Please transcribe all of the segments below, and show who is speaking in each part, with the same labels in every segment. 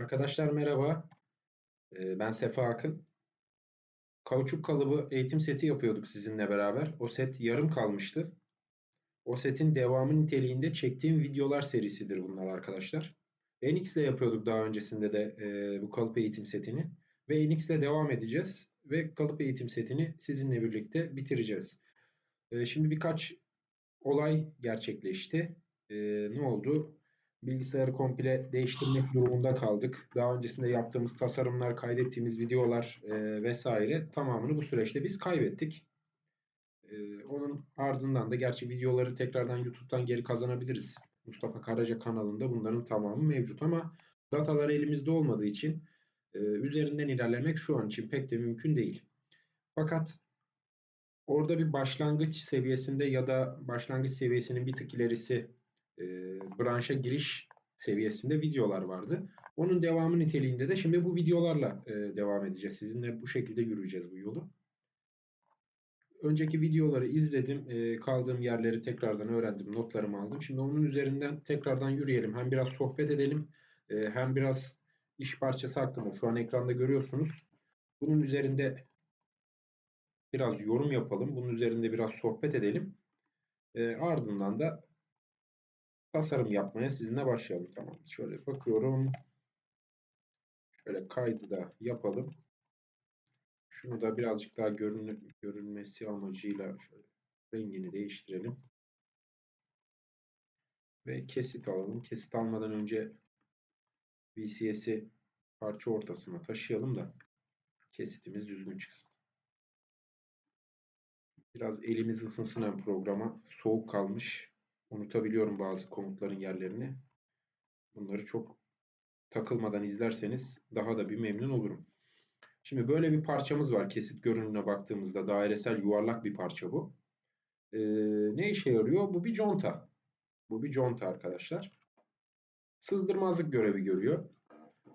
Speaker 1: Arkadaşlar merhaba. Ee, Ben Sefa Akın. Kauçuk kalıbı eğitim seti yapıyorduk sizinle beraber. O set yarım kalmıştı. O setin devamı niteliğinde çektiğim videolar serisidir bunlar arkadaşlar. NX ile yapıyorduk daha öncesinde de e, bu kalıp eğitim setini. Ve NX ile devam edeceğiz. Ve kalıp eğitim setini sizinle birlikte bitireceğiz. E, şimdi birkaç olay gerçekleşti. E, ne oldu? Bilgisayarı komple değiştirmek durumunda kaldık. Daha öncesinde yaptığımız tasarımlar, kaydettiğimiz videolar e, vesaire tamamını bu süreçte biz kaybettik. E, onun ardından da gerçi videoları tekrardan YouTube'dan geri kazanabiliriz. Mustafa Karaca kanalında bunların tamamı mevcut ama datalar elimizde olmadığı için e, üzerinden ilerlemek şu an için pek de mümkün değil. Fakat orada bir başlangıç seviyesinde ya da başlangıç seviyesinin bir tık ilerisi e, branşa giriş seviyesinde videolar vardı. Onun devamı niteliğinde de şimdi bu videolarla e, devam edeceğiz. Sizinle bu şekilde yürüyeceğiz bu yolu. Önceki videoları izledim. E, kaldığım yerleri tekrardan öğrendim. Notlarımı aldım. Şimdi onun üzerinden tekrardan yürüyelim. Hem biraz sohbet edelim. E, hem biraz iş parçası hakkında. Şu an ekranda görüyorsunuz. Bunun üzerinde biraz yorum yapalım. Bunun üzerinde biraz sohbet edelim. E, ardından da tasarım yapmaya sizinle başlayalım. Tamam. Şöyle bakıyorum. Şöyle kaydı da yapalım. Şunu da birazcık daha görün görünmesi amacıyla şöyle rengini değiştirelim. Ve kesit alalım. Kesit almadan önce VCS'i parça ortasına taşıyalım da kesitimiz düzgün çıksın. Biraz elimiz ısınsın programa. Soğuk kalmış. Unutabiliyorum bazı komutların yerlerini. Bunları çok takılmadan izlerseniz daha da bir memnun olurum. Şimdi böyle bir parçamız var. Kesit görünümüne baktığımızda dairesel yuvarlak bir parça bu. Ee, ne işe yarıyor? Bu bir conta. Bu bir conta arkadaşlar. Sızdırmazlık görevi görüyor.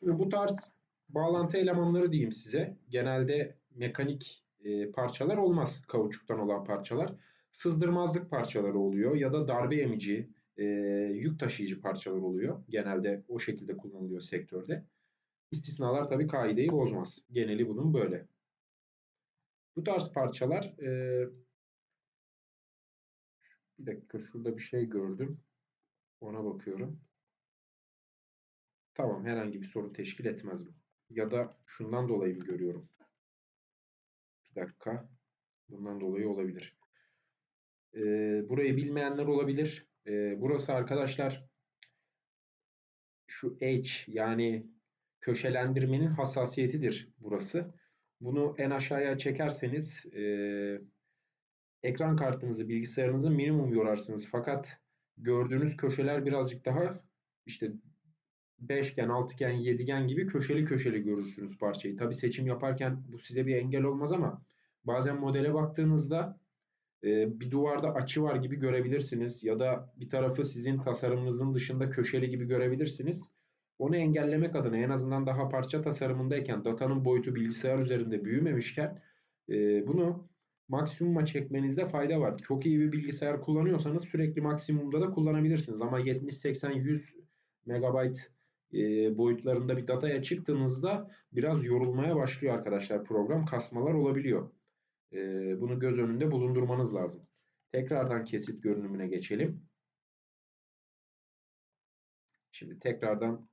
Speaker 1: Şimdi bu tarz bağlantı elemanları diyeyim size. Genelde mekanik e, parçalar olmaz kauçuktan olan parçalar. Sızdırmazlık parçaları oluyor ya da darbe emici, e, yük taşıyıcı parçalar oluyor. Genelde o şekilde kullanılıyor sektörde. İstisnalar tabii kaideyi bozmaz. Geneli bunun böyle. Bu tarz parçalar e, bir dakika şurada bir şey gördüm. Ona bakıyorum. Tamam herhangi bir sorun teşkil etmez bu. Ya da şundan dolayı mı görüyorum? Bir dakika. Bundan dolayı olabilir. E, burayı bilmeyenler olabilir. E, burası arkadaşlar şu H yani köşelendirmenin hassasiyetidir burası. Bunu en aşağıya çekerseniz e, ekran kartınızı, bilgisayarınızı minimum yorarsınız. Fakat gördüğünüz köşeler birazcık daha işte beşgen, altıgen, yedigen gibi köşeli köşeli görürsünüz parçayı. Tabi seçim yaparken bu size bir engel olmaz ama bazen modele baktığınızda bir duvarda açı var gibi görebilirsiniz ya da bir tarafı sizin tasarımınızın dışında köşeli gibi görebilirsiniz. Onu engellemek adına en azından daha parça tasarımındayken datanın boyutu bilgisayar üzerinde büyümemişken bunu maksimuma çekmenizde fayda var. Çok iyi bir bilgisayar kullanıyorsanız sürekli maksimumda da kullanabilirsiniz. Ama 70, 80, 100 megabayt e, boyutlarında bir dataya çıktığınızda biraz yorulmaya başlıyor arkadaşlar. Program kasmalar olabiliyor. E, bunu göz önünde bulundurmanız lazım. Tekrardan kesit görünümüne geçelim. Şimdi tekrardan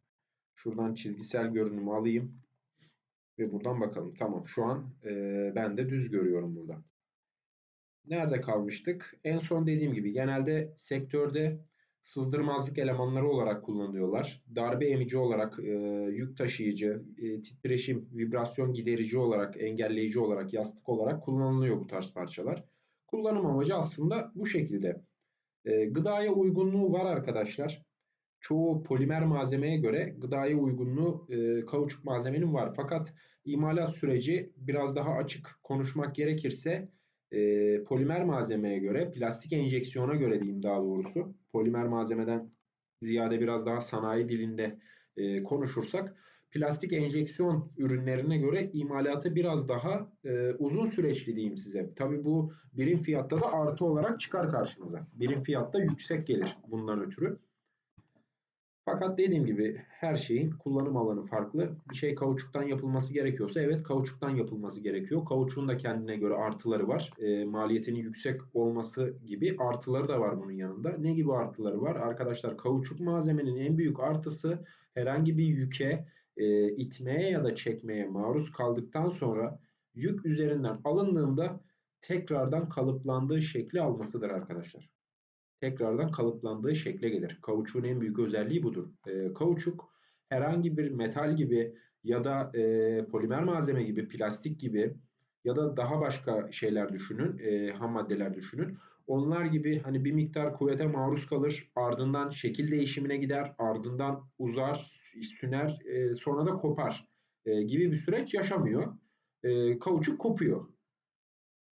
Speaker 1: Şuradan çizgisel görünümü alayım. Ve buradan bakalım. Tamam şu an e, ben de düz görüyorum burada. Nerede kalmıştık? En son dediğim gibi genelde sektörde sızdırmazlık elemanları olarak kullanıyorlar. Darbe emici olarak, e, yük taşıyıcı, e, titreşim, vibrasyon giderici olarak, engelleyici olarak, yastık olarak kullanılıyor bu tarz parçalar. Kullanım amacı aslında bu şekilde. E, gıdaya uygunluğu var arkadaşlar çoğu polimer malzemeye göre gıdaya uygunluğu e, kauçuk malzemenin var. Fakat imalat süreci biraz daha açık konuşmak gerekirse e, polimer malzemeye göre, plastik enjeksiyona göre diyeyim daha doğrusu, polimer malzemeden ziyade biraz daha sanayi dilinde e, konuşursak, plastik enjeksiyon ürünlerine göre imalatı biraz daha e, uzun süreçli diyeyim size. Tabi bu birim fiyatta da artı olarak çıkar karşınıza. Birim fiyatta yüksek gelir bundan ötürü. Fakat dediğim gibi her şeyin kullanım alanı farklı. Bir şey kauçuktan yapılması gerekiyorsa evet kauçuktan yapılması gerekiyor. Kauçuğun da kendine göre artıları var. E, maliyetinin yüksek olması gibi artıları da var bunun yanında. Ne gibi artıları var? Arkadaşlar kauçuk malzemenin en büyük artısı herhangi bir yüke e, itmeye ya da çekmeye maruz kaldıktan sonra yük üzerinden alındığında tekrardan kalıplandığı şekli almasıdır arkadaşlar tekrardan kalıplandığı şekle gelir. Kauçuğun en büyük özelliği budur. E, kauçuk herhangi bir metal gibi ya da e, polimer malzeme gibi, plastik gibi ya da daha başka şeyler düşünün, e, ham maddeler düşünün. Onlar gibi hani bir miktar kuvvete maruz kalır, ardından şekil değişimine gider, ardından uzar, süner, e, sonra da kopar e, gibi bir süreç yaşamıyor. E, kauçuk kopuyor.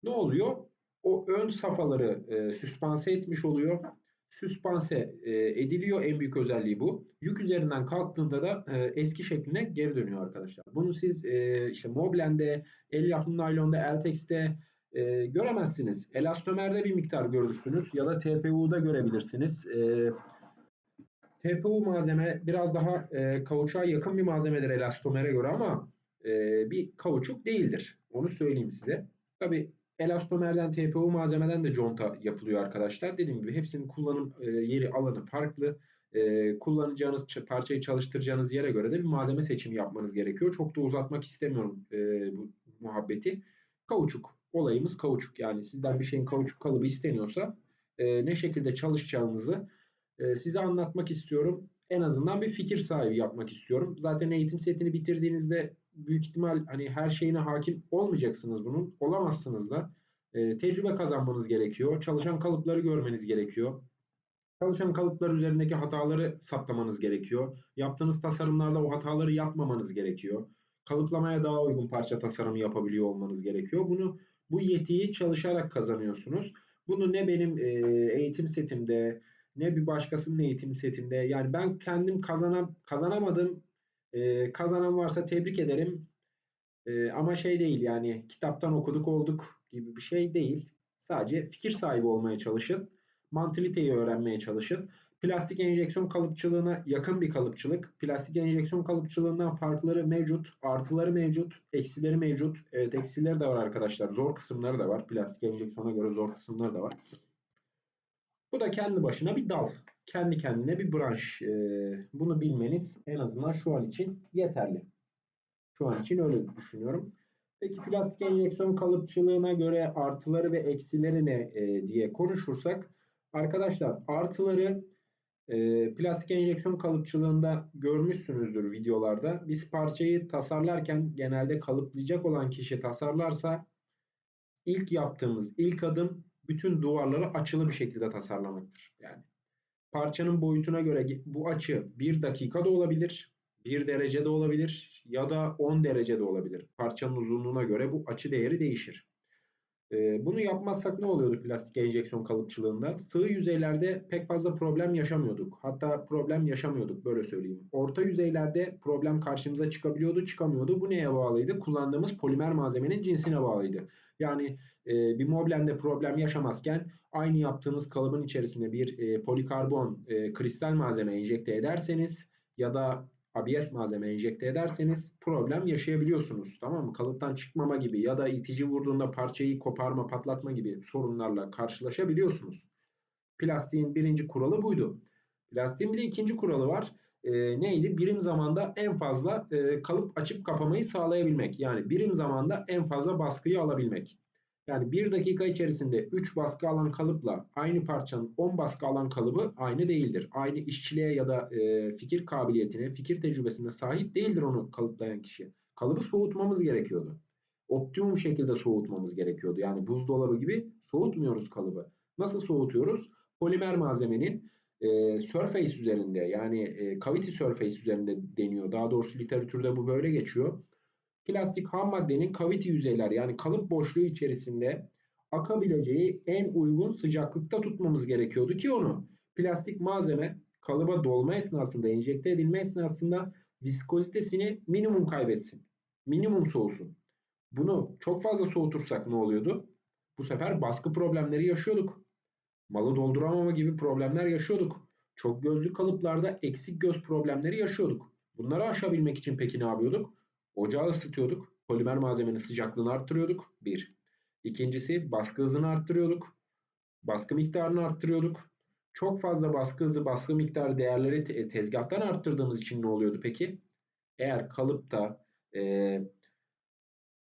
Speaker 1: Ne oluyor? O ön safhaları e, süspanse etmiş oluyor. Süspanse e, ediliyor. En büyük özelliği bu. Yük üzerinden kalktığında da e, eski şekline geri dönüyor arkadaşlar. Bunu siz e, işte Moblen'de, el yapımı naylonda, Eltex'te e, göremezsiniz. Elastomerde bir miktar görürsünüz ya da TPU'da görebilirsiniz. E, TPU malzeme biraz daha e, kauçuğa yakın bir malzemedir elastomere göre ama e, bir kauçuk değildir. Onu söyleyeyim size. Tabi Elastomerden, TPU malzemeden de conta yapılıyor arkadaşlar. Dediğim gibi hepsinin kullanım e, yeri, alanı farklı. E, kullanacağınız parçayı çalıştıracağınız yere göre de bir malzeme seçimi yapmanız gerekiyor. Çok da uzatmak istemiyorum e, bu muhabbeti. Kauçuk. Olayımız kauçuk. Yani sizden bir şeyin kauçuk kalıbı isteniyorsa ne şekilde çalışacağınızı size anlatmak istiyorum. En azından bir fikir sahibi yapmak istiyorum. Zaten eğitim setini bitirdiğinizde büyük ihtimal hani her şeyine hakim olmayacaksınız bunun. Olamazsınız da. E, tecrübe kazanmanız gerekiyor. Çalışan kalıpları görmeniz gerekiyor. Çalışan kalıplar üzerindeki hataları saptamanız gerekiyor. Yaptığınız tasarımlarda o hataları yapmamanız gerekiyor. Kalıplamaya daha uygun parça tasarımı yapabiliyor olmanız gerekiyor. Bunu bu yetiyi çalışarak kazanıyorsunuz. Bunu ne benim e, eğitim setimde ne bir başkasının eğitim setinde yani ben kendim kazanam kazanamadım e, kazanan varsa tebrik ederim. E, ama şey değil yani kitaptan okuduk olduk gibi bir şey değil. Sadece fikir sahibi olmaya çalışın. Mantaliteyi öğrenmeye çalışın. Plastik enjeksiyon kalıpçılığına yakın bir kalıpçılık. Plastik enjeksiyon kalıpçılığından farkları mevcut, artıları mevcut, eksileri mevcut. Evet eksileri de var arkadaşlar. Zor kısımları da var. Plastik enjeksiyona göre zor kısımları da var. Bu da kendi başına bir dal kendi kendine bir branş. E, bunu bilmeniz en azından şu an için yeterli. Şu an için öyle düşünüyorum. Peki plastik enjeksiyon kalıpçılığına göre artıları ve eksileri ne e, diye konuşursak arkadaşlar artıları e, plastik enjeksiyon kalıpçılığında görmüşsünüzdür videolarda. Biz parçayı tasarlarken genelde kalıplayacak olan kişi tasarlarsa ilk yaptığımız ilk adım bütün duvarları açılı bir şekilde tasarlamaktır. Yani parçanın boyutuna göre bu açı 1 dakika da olabilir, 1 derece de olabilir ya da 10 derece de olabilir. Parçanın uzunluğuna göre bu açı değeri değişir. Ee, bunu yapmazsak ne oluyordu plastik enjeksiyon kalıpçılığında? Sığ yüzeylerde pek fazla problem yaşamıyorduk. Hatta problem yaşamıyorduk böyle söyleyeyim. Orta yüzeylerde problem karşımıza çıkabiliyordu, çıkamıyordu. Bu neye bağlıydı? Kullandığımız polimer malzemenin cinsine bağlıydı. Yani e, bir Moblen'de problem yaşamazken aynı yaptığınız kalıbın içerisine bir e, polikarbon e, kristal malzeme enjekte ederseniz ya da ABS malzeme enjekte ederseniz problem yaşayabiliyorsunuz. Tamam mı? Kalıptan çıkmama gibi ya da itici vurduğunda parçayı koparma, patlatma gibi sorunlarla karşılaşabiliyorsunuz. Plastiğin birinci kuralı buydu. Plastiğin bir de ikinci kuralı var. E, neydi? Birim zamanda en fazla e, kalıp açıp kapamayı sağlayabilmek. Yani birim zamanda en fazla baskıyı alabilmek. Yani 1 dakika içerisinde 3 baskı alan kalıpla aynı parçanın 10 baskı alan kalıbı aynı değildir. Aynı işçiliğe ya da e, fikir kabiliyetine, fikir tecrübesine sahip değildir onu kalıplayan kişi. Kalıbı soğutmamız gerekiyordu. Optimum şekilde soğutmamız gerekiyordu. Yani buzdolabı gibi soğutmuyoruz kalıbı. Nasıl soğutuyoruz? Polimer malzemenin e, surface üzerinde yani e, cavity surface üzerinde deniyor. Daha doğrusu literatürde bu böyle geçiyor plastik ham maddenin kaviti yüzeyler yani kalıp boşluğu içerisinde akabileceği en uygun sıcaklıkta tutmamız gerekiyordu ki onu plastik malzeme kalıba dolma esnasında enjekte edilme esnasında viskozitesini minimum kaybetsin. Minimum soğusun. Bunu çok fazla soğutursak ne oluyordu? Bu sefer baskı problemleri yaşıyorduk. Malı dolduramama gibi problemler yaşıyorduk. Çok gözlü kalıplarda eksik göz problemleri yaşıyorduk. Bunları aşabilmek için peki ne yapıyorduk? Ocağı ısıtıyorduk. Polimer malzemenin sıcaklığını arttırıyorduk. Bir. İkincisi baskı hızını arttırıyorduk. Baskı miktarını arttırıyorduk. Çok fazla baskı hızı, baskı miktarı değerleri te tezgahtan arttırdığımız için ne oluyordu peki? Eğer kalıpta e,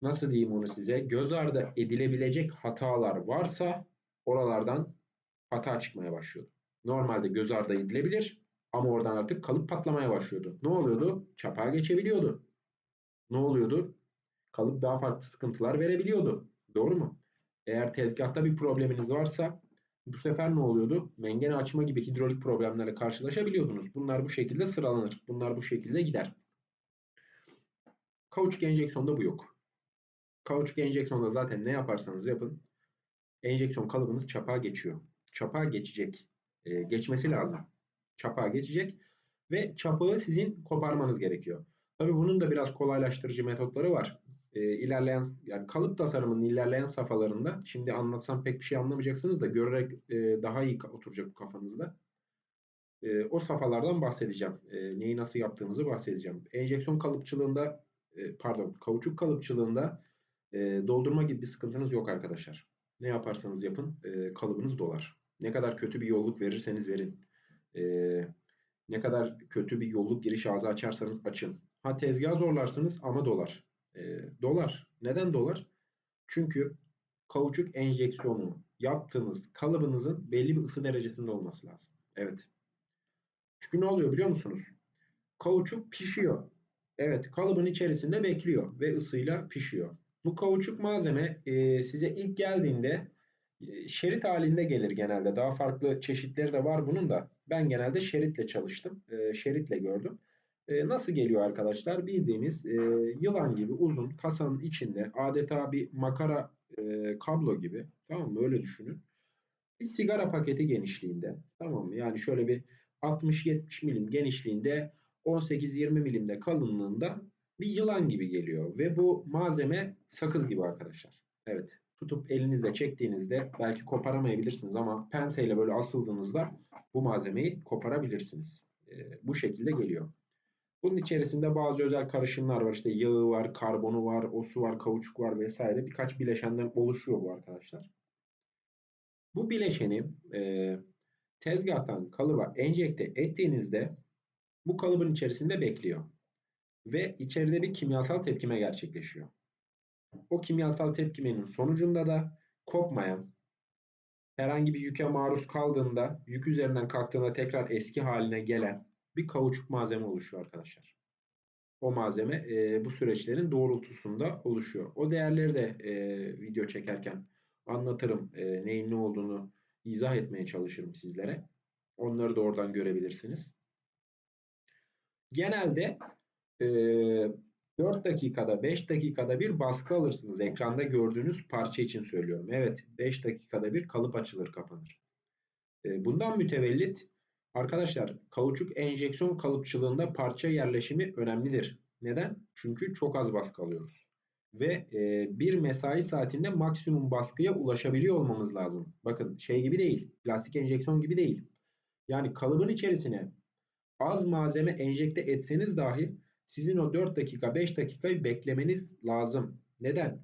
Speaker 1: nasıl diyeyim onu size göz ardı edilebilecek hatalar varsa oralardan hata çıkmaya başlıyordu. Normalde göz ardı edilebilir ama oradan artık kalıp patlamaya başlıyordu. Ne oluyordu? Çapağa geçebiliyordu. Ne oluyordu? Kalıp daha farklı sıkıntılar verebiliyordu. Doğru mu? Eğer tezgahta bir probleminiz varsa bu sefer ne oluyordu? Mengene açma gibi hidrolik problemlerle karşılaşabiliyordunuz. Bunlar bu şekilde sıralanır. Bunlar bu şekilde gider. Kauçuk enjeksiyonda bu yok. Kauçuk enjeksiyonda zaten ne yaparsanız yapın enjeksiyon kalıbınız çapağa geçiyor. Çapağa geçecek. Ee, geçmesi lazım. Çapağa geçecek ve çapağı sizin koparmanız gerekiyor. Tabii bunun da biraz kolaylaştırıcı metotları var. Ee, ilerleyen yani kalıp tasarımının ilerleyen safhalarında şimdi anlatsam pek bir şey anlamayacaksınız da görerek e, daha iyi oturacak kafanızda. E, o safhalardan bahsedeceğim. E, neyi nasıl yaptığımızı bahsedeceğim. Enjeksiyon kalıpçılığında e, pardon kauçuk kalıpçılığında e, doldurma gibi bir sıkıntınız yok arkadaşlar. Ne yaparsanız yapın e, kalıbınız dolar. Ne kadar kötü bir yolluk verirseniz verin. E, ne kadar kötü bir yolluk giriş ağzı açarsanız açın. Ha tezgah zorlarsınız ama dolar. E, dolar. Neden dolar? Çünkü kauçuk enjeksiyonu yaptığınız kalıbınızın belli bir ısı derecesinde olması lazım. Evet. Çünkü ne oluyor biliyor musunuz? Kauçuk pişiyor. Evet kalıbın içerisinde bekliyor ve ısıyla pişiyor. Bu kauçuk malzeme e, size ilk geldiğinde şerit halinde gelir genelde. Daha farklı çeşitleri de var bunun da. Ben genelde şeritle çalıştım. E, şeritle gördüm. E, nasıl geliyor arkadaşlar? Bildiğiniz e, yılan gibi uzun kasanın içinde adeta bir makara e, kablo gibi. Tamam mı? Öyle düşünün. Bir sigara paketi genişliğinde. Tamam mı? Yani şöyle bir 60-70 milim genişliğinde 18-20 milimde kalınlığında bir yılan gibi geliyor. Ve bu malzeme sakız gibi arkadaşlar. Evet tutup elinizle çektiğinizde belki koparamayabilirsiniz ama penseyle böyle asıldığınızda bu malzemeyi koparabilirsiniz. E, bu şekilde geliyor. Bunun içerisinde bazı özel karışımlar var. İşte yağı var, karbonu var, osu var, kauçuk var vesaire. Birkaç bileşenden oluşuyor bu arkadaşlar. Bu bileşeni e, tezgahtan kalıba enjekte ettiğinizde bu kalıbın içerisinde bekliyor. Ve içeride bir kimyasal tepkime gerçekleşiyor. O kimyasal tepkimenin sonucunda da kopmayan, herhangi bir yüke maruz kaldığında, yük üzerinden kalktığında tekrar eski haline gelen bir kauçuk malzeme oluşuyor arkadaşlar. O malzeme e, bu süreçlerin doğrultusunda oluşuyor. O değerleri de e, video çekerken anlatırım. E, neyin ne olduğunu izah etmeye çalışırım sizlere. Onları da oradan görebilirsiniz. Genelde e, 4 dakikada 5 dakikada bir baskı alırsınız. Ekranda gördüğünüz parça için söylüyorum. Evet 5 dakikada bir kalıp açılır kapanır. E, bundan mütevellit arkadaşlar kauçuk enjeksiyon kalıpçılığında parça yerleşimi önemlidir. Neden? Çünkü çok az baskı alıyoruz. Ve e, bir mesai saatinde maksimum baskıya ulaşabiliyor olmamız lazım. Bakın şey gibi değil. Plastik enjeksiyon gibi değil. Yani kalıbın içerisine az malzeme enjekte etseniz dahi sizin o 4 dakika 5 dakikayı beklemeniz lazım. Neden?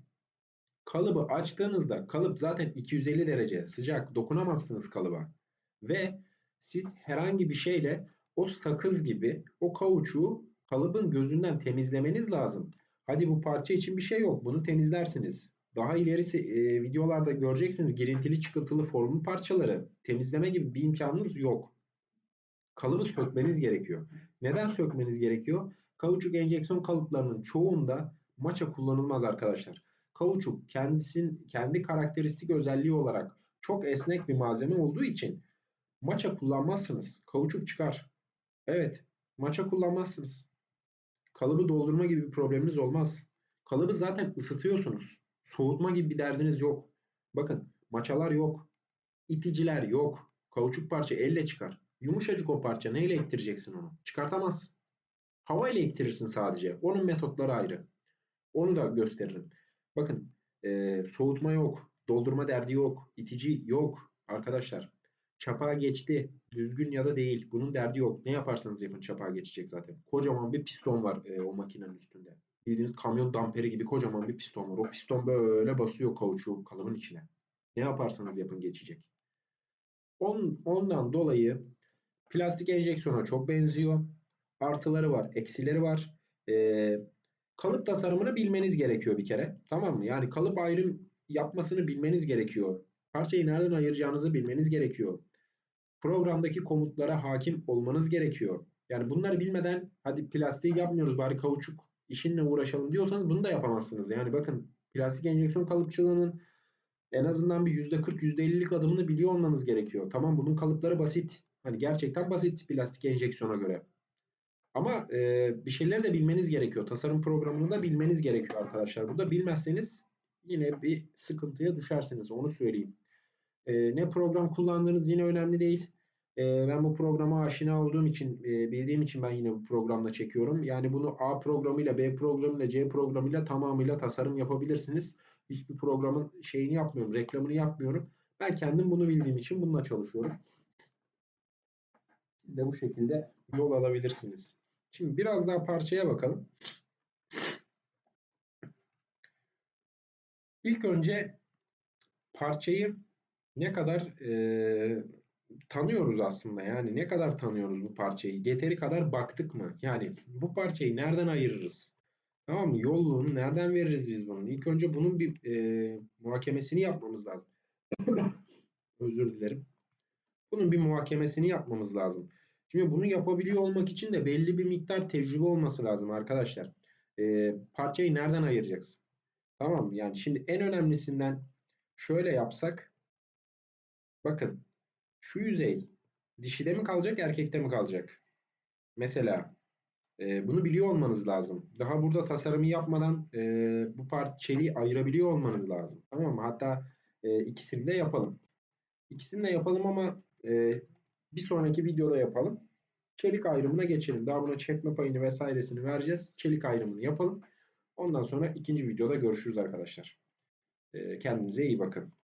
Speaker 1: Kalıbı açtığınızda kalıp zaten 250 derece sıcak dokunamazsınız kalıba. Ve siz herhangi bir şeyle o sakız gibi o kauçuğu kalıbın gözünden temizlemeniz lazım. Hadi bu parça için bir şey yok. Bunu temizlersiniz. Daha ilerisi e, videolarda göreceksiniz girintili çıkıntılı formlu parçaları. Temizleme gibi bir imkanınız yok. Kalıbı sökmeniz gerekiyor. Neden sökmeniz gerekiyor? Kauçuk enjeksiyon kalıplarının çoğunda maça kullanılmaz arkadaşlar. Kauçuk kendisin, kendi karakteristik özelliği olarak çok esnek bir malzeme olduğu için maça kullanmazsınız. Kauçuk çıkar. Evet, maça kullanmazsınız. Kalıbı doldurma gibi bir probleminiz olmaz. Kalıbı zaten ısıtıyorsunuz. Soğutma gibi bir derdiniz yok. Bakın maçalar yok. İticiler yok. Kauçuk parça elle çıkar. Yumuşacık o parça. Neyle ektireceksin onu? Çıkartamazsın. Hava ile ektirirsin sadece. Onun metotları ayrı. Onu da gösteririm. Bakın e, soğutma yok. Doldurma derdi yok. itici yok. Arkadaşlar çapağa geçti. Düzgün ya da değil. Bunun derdi yok. Ne yaparsanız yapın çapağa geçecek zaten. Kocaman bir piston var e, o makinenin üstünde. Bildiğiniz kamyon damperi gibi kocaman bir piston var. O piston böyle basıyor kauçuğu kalıbın içine. Ne yaparsanız yapın geçecek. On, ondan dolayı plastik enjeksiyona çok benziyor. Artıları var, eksileri var. Ee, kalıp tasarımını bilmeniz gerekiyor bir kere. Tamam mı? Yani kalıp ayrım yapmasını bilmeniz gerekiyor. Parçayı nereden ayıracağınızı bilmeniz gerekiyor. Programdaki komutlara hakim olmanız gerekiyor. Yani bunları bilmeden hadi plastiği yapmıyoruz bari kauçuk işinle uğraşalım diyorsanız bunu da yapamazsınız. Yani bakın plastik enjeksiyon kalıpçılığının en azından bir %40 %50'lik adımını biliyor olmanız gerekiyor. Tamam bunun kalıpları basit. Hani gerçekten basit plastik enjeksiyona göre. Ama e, bir şeyleri de bilmeniz gerekiyor. Tasarım programını da bilmeniz gerekiyor arkadaşlar. Burada bilmezseniz yine bir sıkıntıya düşersiniz. Onu söyleyeyim. E, ne program kullandığınız yine önemli değil. E, ben bu programa aşina olduğum için, e, bildiğim için ben yine bu programla çekiyorum. Yani bunu A programıyla, B programıyla, C programıyla tamamıyla tasarım yapabilirsiniz. Hiçbir programın şeyini yapmıyorum, reklamını yapmıyorum. Ben kendim bunu bildiğim için bununla çalışıyorum. Siz de bu şekilde yol alabilirsiniz. Şimdi biraz daha parçaya bakalım. İlk önce parçayı ne kadar e, tanıyoruz aslında. Yani ne kadar tanıyoruz bu parçayı? Yeteri kadar baktık mı? Yani bu parçayı nereden ayırırız? Tamam mı? Yolluğunu nereden veririz biz bunun? İlk önce bunun bir e, muhakemesini yapmamız lazım. Özür dilerim. Bunun bir muhakemesini yapmamız lazım. Şimdi bunu yapabiliyor olmak için de belli bir miktar tecrübe olması lazım arkadaşlar. E, parçayı nereden ayıracaksın? Tamam? Yani şimdi en önemlisinden şöyle yapsak. Bakın şu yüzey dişide mi kalacak erkekte mi kalacak? Mesela e, bunu biliyor olmanız lazım. Daha burada tasarımı yapmadan e, bu parçayı ayırabiliyor olmanız lazım. Tamam mı? Hatta e, ikisini de yapalım. İkisini de yapalım ama e, bir sonraki videoda yapalım. Çelik ayrımına geçelim. Daha buna çekme payını vesairesini vereceğiz. Çelik ayrımını yapalım. Ondan sonra ikinci videoda görüşürüz arkadaşlar. E, kendinize iyi bakın.